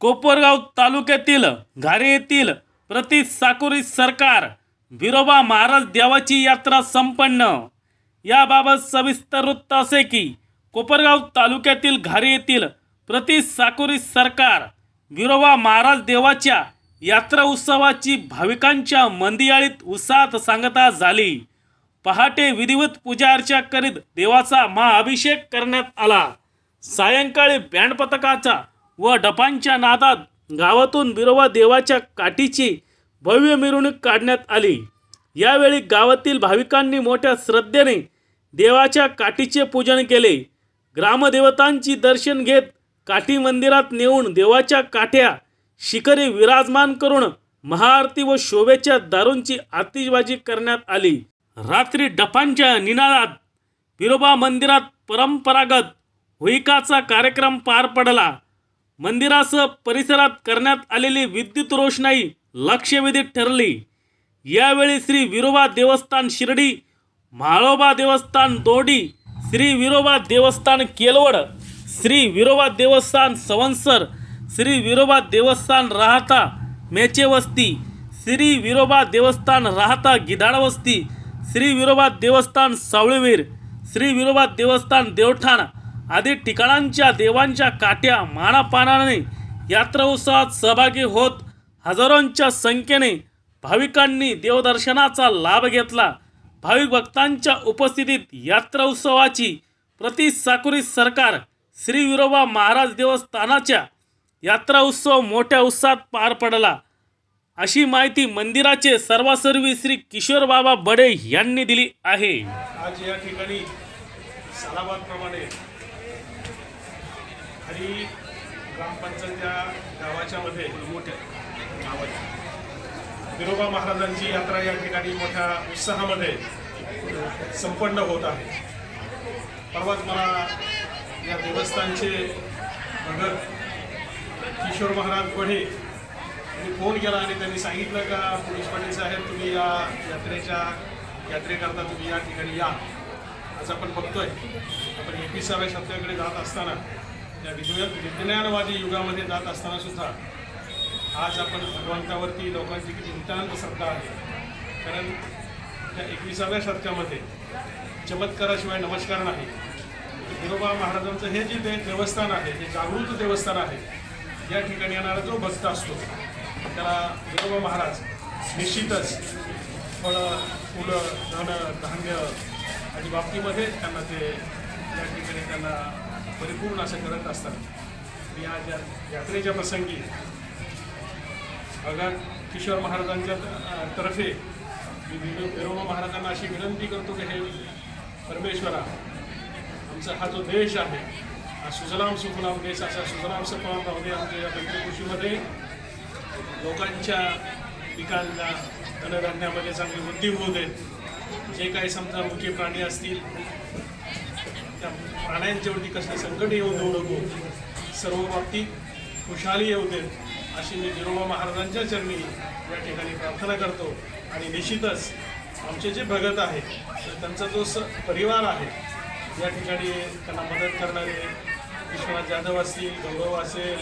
कोपरगाव तालुक्यातील घारे येथील प्रति साकुरी सरकार विरोबा महाराज देवाची यात्रा संपन्न. याबाबत सविस्तर वृत्त असे की कोपरगाव तालुक्यातील घारे येथील प्रति साकुरी सरकार विरोबा महाराज देवाच्या यात्रा उत्सवाची भाविकांच्या मंदियाळीत उत्साहात सांगता झाली. पहाटे विधिवत पूजा अर्चा करीत देवाचा महाअभिषेक करण्यात आला. सायंकाळी बँड पथकाचा व डपांच्या नादात गावातून बिरोबा देवाच्या काठीची भव्य मिरवणूक काढण्यात आली. यावेळी गावातील भाविकांनी मोठ्या श्रद्धेने देवाच्या काठीचे पूजन केले. ग्रामदेवतांची दर्शन घेत काठी मंदिरात नेऊन देवाच्या काठ्या शिखरी विराजमान करून महाआरती व शोभेच्या दारूंची आतिषबाजी करण्यात आली. रात्री डपांच्या निनादात विरोबा मंदिरात परंपरागत होईकाचा कार्यक्रम पार पडला. मंदिरासह परिसरात करण्यात आलेली विद्युत रोषणाई लक्षवेधी ठरली. यावेळी श्री विरोबा देवस्थान शिर्डी म्हाळोबा देवस्थान दोडी श्री विरोबा देवस्थान केलवड श्री विरोबा देवस्थान सवंसर श्री विरोबा देवस्थान राहता मेचे वस्ती श्री विरोबा देवस्थान राहता गिधाड वस्ती श्री विरोबा देवस्थान सावळवीर श्री विरोबा देवस्थान देवठाण आदी ठिकाणांच्या देवांच्या काट्या मानापानाने यात्रा उत्सवात सहभागी होत हजारोंच्या संख्येने भाविकांनी देवदर्शनाचा लाभ घेतला. भाविक भक्तांच्या उपस्थितीत यात्रा उत्सवाची प्रति साकुरी सरकार श्री विरोबा महाराज देवस्थानाच्या यात्रा उत्सव मोठ्या उत्साहात पार पडला. अशी माहिती मंदिराचे सर्वासर्वी श्री किशोर बाबा बडे यांनी दिली आहे. आज या ठिकाणी सालाबादप्रमाणे आणि ग्रामपंचायत या गावाच्या मध्ये मोठ्या गावात विरोबा महाराजांची यात्रा या ठिकाणी मोठ्या उत्साहामध्ये संपन्न होत आहे. परवाच मला या देवस्थानचे भगत किशोर महाराज बढे यांनी फोन केला आणि त्यांनी सांगितलं का पोलीस पाटील साहेब तुम्ही या यात्रेच्या यात्रेकरता तुम्ही या ठिकाणी या. आज आपण बघतोय. आपण एकविसाव्या शतकाकडे जात असताना त्या विज्ञान विज्ञानवादी युगामध्ये जात असताना सुद्धा आज आपण भगवंतावरती लोकांची किती नितांत श्रद्धा आहे. कारण त्या एकविसाव्या शतकामध्ये चमत्काराशिवाय नमस्कार नाही. गुरुबा महाराजांचं हे जे देवस्थान आहे जे जागृत देवस्थान आहे या ठिकाणी येणारा जो भक्त असतो त्याला विरोबा महाराज निश्चितच फळं फुलं धन धान्य आणि बाबतीमध्ये त्यांना ते या ठिकाणी त्यांना परिपूर्ण असं करत असतात. या यात्रेच्या प्रसंगी भगवान किशोर महाराजांच्या तर्फे मी विनो- विरोबा महाराजांना अशी विनंती करतो की हे परमेश्वरा आमचा हा जो देश आहे हा सुजलाम सुफलाम देश असा सुजलाम सुफलाम राहू दे आमच्या या पंचकृषीमध्ये लोकांच्या पिकांना धनधान्यामध्ये चांगली वृद्धी होऊ दे. जे काही समजा मुख्य प्राणी असतील त्या प्राण्यांच्यावरती कसले संकट येऊ देऊ नको सर्व बाबतीत खुशाली येऊ दे अशी मी निरोबा महाराजांच्या चरणी या ठिकाणी प्रार्थना करतो. आणि निश्चितच आमचे जे भगत आहे तर त्यांचा जो स परिवार आहे या ठिकाणी त्यांना मदत करणारे विश्वनाथ जाधव असतील गौरव असेल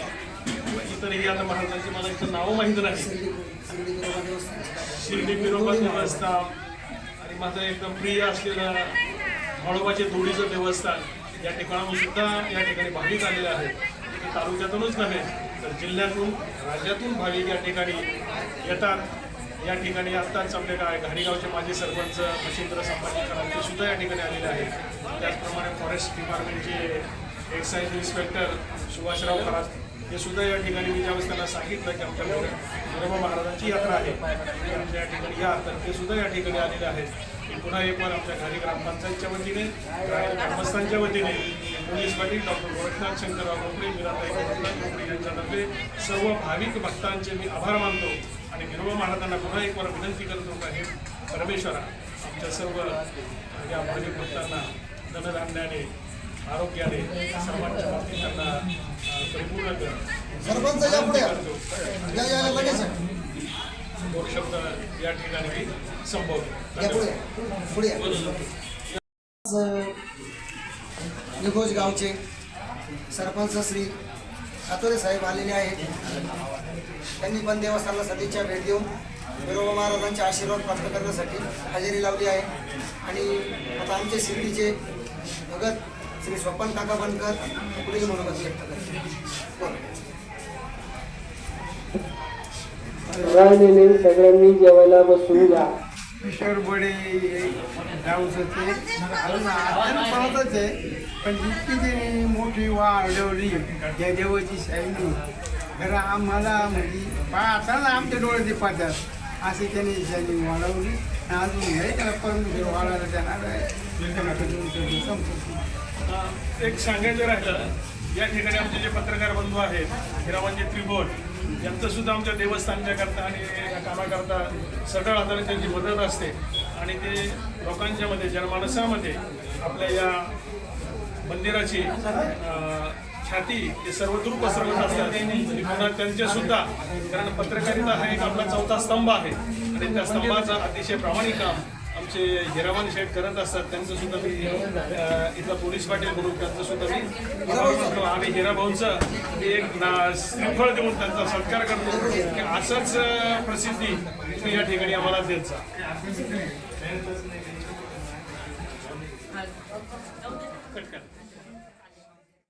किंवा इतरही आता महाराजांची मला इथं नावं माहीत नाही शिर्डी विरोबा देवस्थान आणि माझं एकदम प्रिय असलेला म्हाळोबाचे दोडीचं देवस्थान या ठिकाणाहून सुद्धा या ठिकाणी भाविक आलेले आहेत तालुक्यातूनच नव्हे तर जिल्ह्यातून राज्यातून भाविक या ठिकाणी येतात. या ठिकाणी आत्ताच आपले काय घारीगावचे माजी सरपंच मशिंद्र संभाजीकर ते सुद्धा या ठिकाणी आलेले आहेत. त्याचप्रमाणे फॉरेस्ट डिपार्टमेंटचे एक्साईज इन्स्पेक्टर सुभाषराव खरात हे सुद्धा या ठिकाणी मी ज्यावेळेस त्यांना सांगितलं की आमच्याकडे महाराजांची यात्रा आहे. आमच्या या ठिकाणी या तर ते सुद्धा या ठिकाणी आलेले आहेत. पुन्हा एक वर आमच्या घरी ग्रामपंचायतच्या वतीने ग्रामस्थांच्या वतीने पोलीस पाटील डॉक्टर गोरखनाथ शंकरराव गोपडे मीराताई गोरखनाथ गोपडे यांच्यातर्फे सर्व भाविक भक्तांचे मी आभार मानतो आणि विरोबा महाराजांना पुन्हा एक वर विनंती करतो का हे परमेश्वरा आमच्या सर्व या भाविक भक्तांना धनधान्याने आरोग्याने सर्वांच्या बाबतीत त्यांना परिपूर्ण दोन शब्द या ठिकाणी मी. आज निघोज गावचे सरपंच श्री सातोरे साहेब आलेले आहेत. त्यांनी पण देवस्थानला सदिच्छा भेट देऊन बिरोबा महाराजांचे आशीर्वाद प्राप्त करण्यासाठी हजेरी लावली आहे. आणि आता आमचे शिर्डीचे भगत श्री स्वपन काका बनकर पुढील मनोगत व्यक्त करते राहिलेले सगळ्यांनी जेवायला बसून घ्या किशोर बडे डाऊस होते अजून पाहतच आहे. पण जितकी त्यांनी मोठी वाढवली या देवाची शैली तर आम्हाला म्हणजे पाहताना आमच्या डोळ्याचे पाहतात अशी त्यांनी शैली वाढवली. आणि अजून हे त्याला परमेश्वर वाढायला जाणार आहे. एक सांगायचं राहिलं या ठिकाणी आमचे जे पत्रकार बंधू आहेत हिरामांजी त्रिभुवन यांचं सुद्धा आमच्या देवस्थानच्या करता आणि या कामाकरता सगळ्या हाताने त्यांची मदत असते आणि ते लोकांच्या मध्ये जनमानसामध्ये आपल्या या मंदिराची ख्याती ते सर्वदूर पसरवत असतात. आणि पुन्हा त्यांचे सुद्धा कारण पत्रकारिता हा एक आपला चौथा स्तंभ आहे. आणि त्या स्तंभाचं अतिशय प्रामाणिक काम आमचे हिरामन शेठ करत असतात त्यांचं सुद्धा मी इथला पोलीस पाटील म्हणून त्यांचं सुद्धा मी आम्ही हिराभाऊंचं मी एक ना श्रीफळ देऊन त्यांचा सत्कार करतो. की असंच प्रसिद्धी तुम्ही या ठिकाणी आम्हाला देत जा.